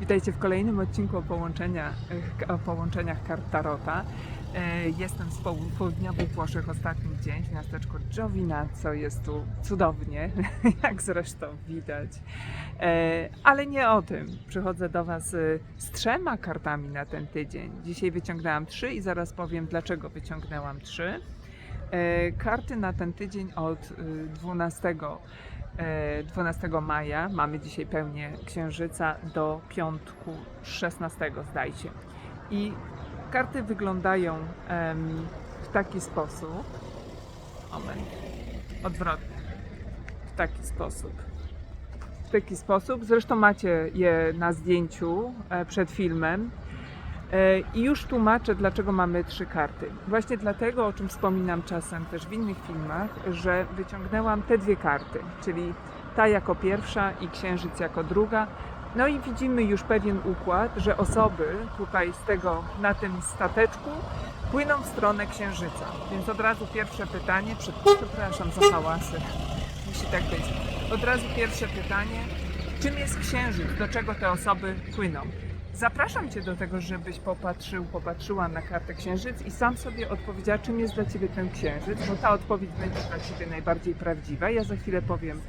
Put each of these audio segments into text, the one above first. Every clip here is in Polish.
Witajcie w kolejnym odcinku o, połączenia, o połączeniach kart Tarota. E, Jestem z poł- południowych Włoszech ostatni dzień w miasteczku Giovinazzo. Jest tu cudownie, jak zresztą widać. E, Ale nie o tym. Przychodzę do Was e, z trzema kartami na ten tydzień. Dzisiaj wyciągnęłam trzy i zaraz powiem, dlaczego wyciągnęłam trzy. Karty na ten tydzień od e, 12 e, 12 maja, mamy dzisiaj pełnię księżyca, do piątku 16 zdaje się. I karty wyglądają w taki sposób. Moment. Odwrotnie. W taki sposób. W taki sposób. Zresztą macie je na zdjęciu e, przed filmem. E, I już tłumaczę, dlaczego mamy trzy karty. Właśnie dlatego, o czym wspominam czasem też w innych filmach, że wyciągnęłam te dwie karty, czyli ta jako pierwsza i księżyc jako druga. No i widzimy już pewien układ, że osoby tutaj z tego, na tym stateczku płyną w stronę księżyca. Więc od razu pierwsze pytanie, przed- przepraszam za hałasy, musi tak być. Od razu pierwsze pytanie, czym jest księżyc, do czego te osoby płyną? Zapraszam Cię do tego, żebyś popatrzył, popatrzyła na kartę księżyc i sam sobie odpowiedziała, czym jest dla Ciebie ten księżyc, bo ta odpowiedź będzie dla Ciebie najbardziej prawdziwa. Ja za chwilę powiem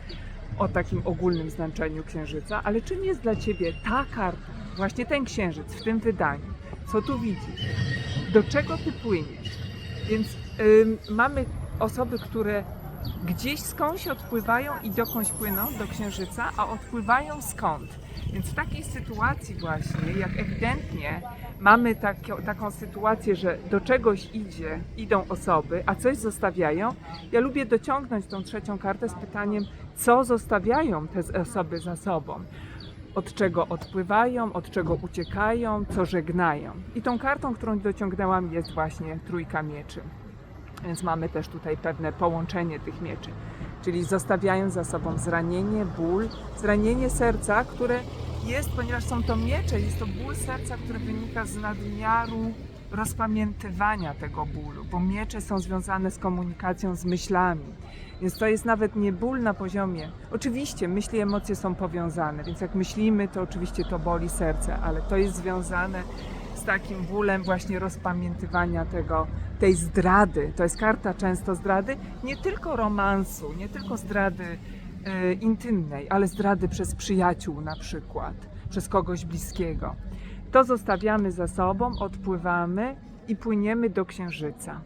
o takim ogólnym znaczeniu księżyca, ale czym jest dla Ciebie ta karta, właśnie ten księżyc w tym wydaniu? Co tu widzisz? Do czego Ty płyniesz? Więc ym, mamy osoby, które gdzieś skądś odpływają i dokądś płyną do księżyca, a odpływają skąd? Więc w takiej sytuacji właśnie, jak ewidentnie mamy taką sytuację, że do czegoś idzie, idą osoby, a coś zostawiają, ja lubię dociągnąć tą trzecią kartę z pytaniem, co zostawiają te osoby za sobą. Od czego odpływają, od czego uciekają, co żegnają. I tą kartą, którą dociągnęłam, jest właśnie trójka mieczy. Więc mamy też tutaj pewne połączenie tych mieczy. Czyli zostawiają za sobą zranienie, ból, zranienie serca, które jest, ponieważ są to miecze, jest to ból serca, który wynika z nadmiaru rozpamiętywania tego bólu, bo miecze są związane z komunikacją z myślami. Więc to jest nawet nie ból na poziomie. Oczywiście myśli emocje są powiązane, więc jak myślimy, to oczywiście to boli serce, ale to jest związane takim bólem właśnie rozpamiętywania tego, tej zdrady. To jest karta często zdrady, nie tylko romansu, nie tylko zdrady e, intymnej, ale zdrady przez przyjaciół na przykład, przez kogoś bliskiego. To zostawiamy za sobą, odpływamy i płyniemy do księżyca.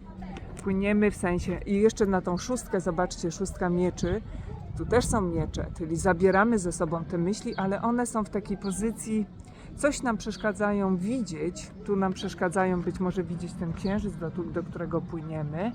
Płyniemy w sensie, i jeszcze na tą szóstkę, zobaczcie, szóstka mieczy, tu też są miecze, czyli zabieramy ze sobą te myśli, ale one są w takiej pozycji, coś nam przeszkadzają widzieć, tu nam przeszkadzają być może widzieć ten księżyc, do, do którego płyniemy,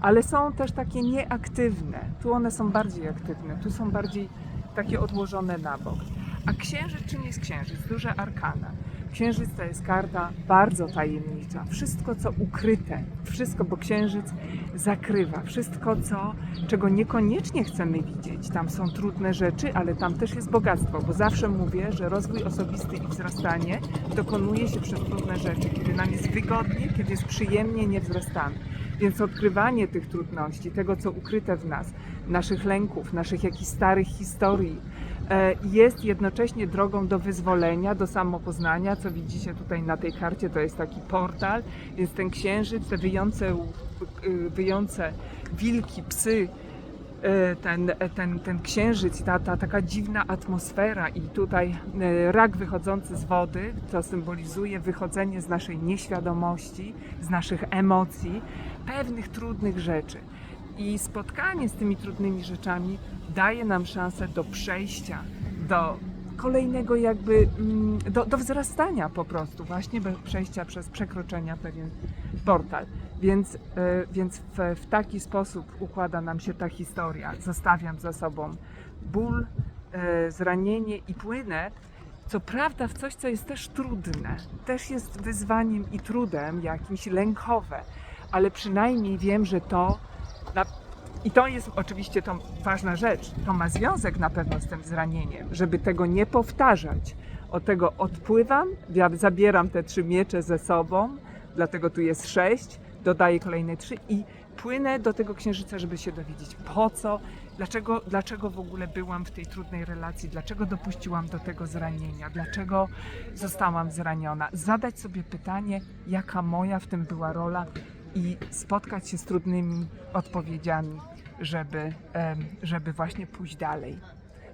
ale są też takie nieaktywne. Tu one są bardziej aktywne, tu są bardziej takie odłożone na bok. A księżyc, czym jest księżyc? Duże arkana. Księżyc to jest karta bardzo tajemnicza. Wszystko, co ukryte, wszystko, bo księżyc zakrywa wszystko, co, czego niekoniecznie chcemy widzieć. Tam są trudne rzeczy, ale tam też jest bogactwo, bo zawsze mówię, że rozwój osobisty i wzrastanie dokonuje się przez trudne rzeczy. Kiedy nam jest wygodnie, kiedy jest przyjemnie, nie wzrastamy. Więc odkrywanie tych trudności, tego, co ukryte w nas, naszych lęków, naszych jakichś starych historii, e, jest jednocześnie drogą do wyzwolenia, do samopoznania, co widzicie tutaj na tej karcie, to jest taki portal, więc ten księżyc, te wyjące, y, wyjące wilki, psy, ten, ten, ten księżyc ta, ta taka dziwna atmosfera i tutaj e, rak wychodzący z wody, to symbolizuje wychodzenie z naszej nieświadomości, z naszych emocji, pewnych trudnych rzeczy. I spotkanie z tymi trudnymi rzeczami daje nam szansę do przejścia, do kolejnego jakby, mm, do, do wzrastania po prostu, właśnie bez przejścia przez przekroczenia pewien portal. Więc, e, więc w, w taki sposób układa nam się ta historia. Zostawiam za sobą ból, e, zranienie i płynę, co prawda w coś, co jest też trudne, też jest wyzwaniem i trudem jakimś lękowe, ale przynajmniej wiem, że to na, i to jest oczywiście to ważna rzecz. To ma związek na pewno z tym zranieniem, żeby tego nie powtarzać. Od tego odpływam, ja zabieram te trzy miecze ze sobą, dlatego tu jest sześć, dodaję kolejne trzy i płynę do tego księżyca, żeby się dowiedzieć po co, Dlaczego, dlaczego w ogóle byłam w tej trudnej relacji? Dlaczego dopuściłam do tego zranienia? Dlaczego zostałam zraniona? Zadać sobie pytanie, jaka moja w tym była rola i spotkać się z trudnymi odpowiedziami, żeby, żeby właśnie pójść dalej.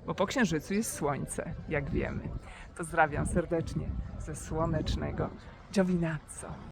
Bo po księżycu jest słońce, jak wiemy. Pozdrawiam serdecznie ze słonecznego Giovinazzo.